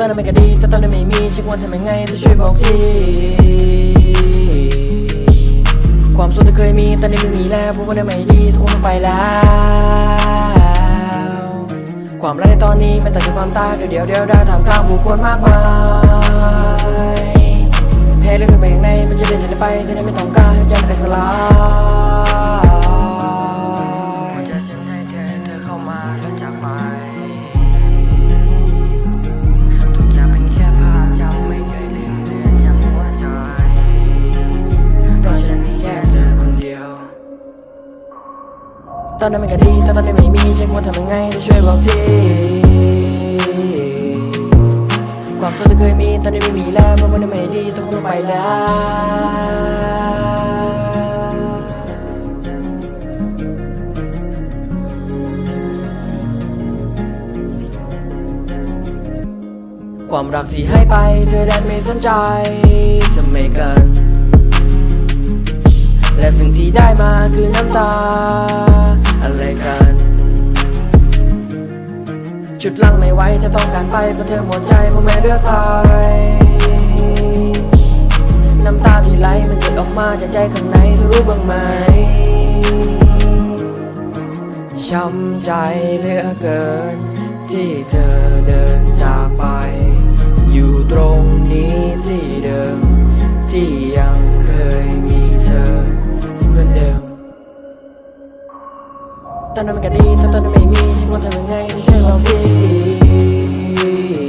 ตอนนั้นไม่ก็ดีแต่ตอนนั้นไม่มีฉันควรทำยังไงเธอช่วยบอกทีความสุขที่เคยมีตอนนี้ไม่มีแล้วพวกมันไม่ดีทุกคนไปแล้ว ความรักในตอนนี้เป็นแต่ถึงความตายเดี๋ยวเดียวเดียวได้ทำกลางผู้คนมากมายแพ้เรื่องไปข้างในมันจะเดินไปแต่ไม่ต้อง ตอนนั้นมันก็ดีแต่ตอนนี้ไม่มีฉันควรทำยังไงเธอช่วยบอกทีความสุขที่เคยมีตอนนี้ไม่มีแล้วเพราะมันนี้ไม่ดีต้องลงไปแล้วความรักที่ให้ไปเธอดันไม่สนใจจะไม่กัน และสิ่งที่ได้มาคือน้ำตา ชุดลังไม่ไหวจะต้องการไปเพราะเธอหมดใจเพราะไม่เลือกใครน้ำตาที่ไหลมันหยดออกมาจากใจข้างในเธอรู้บ้างไหมช้ำใจเหลือเกิน ที่เธอเดิน ตอนนั้นมันก็ดีถ้าตอนนั้นไม่มีฉันควรทำยังไงที่ช่วยบอว่าที่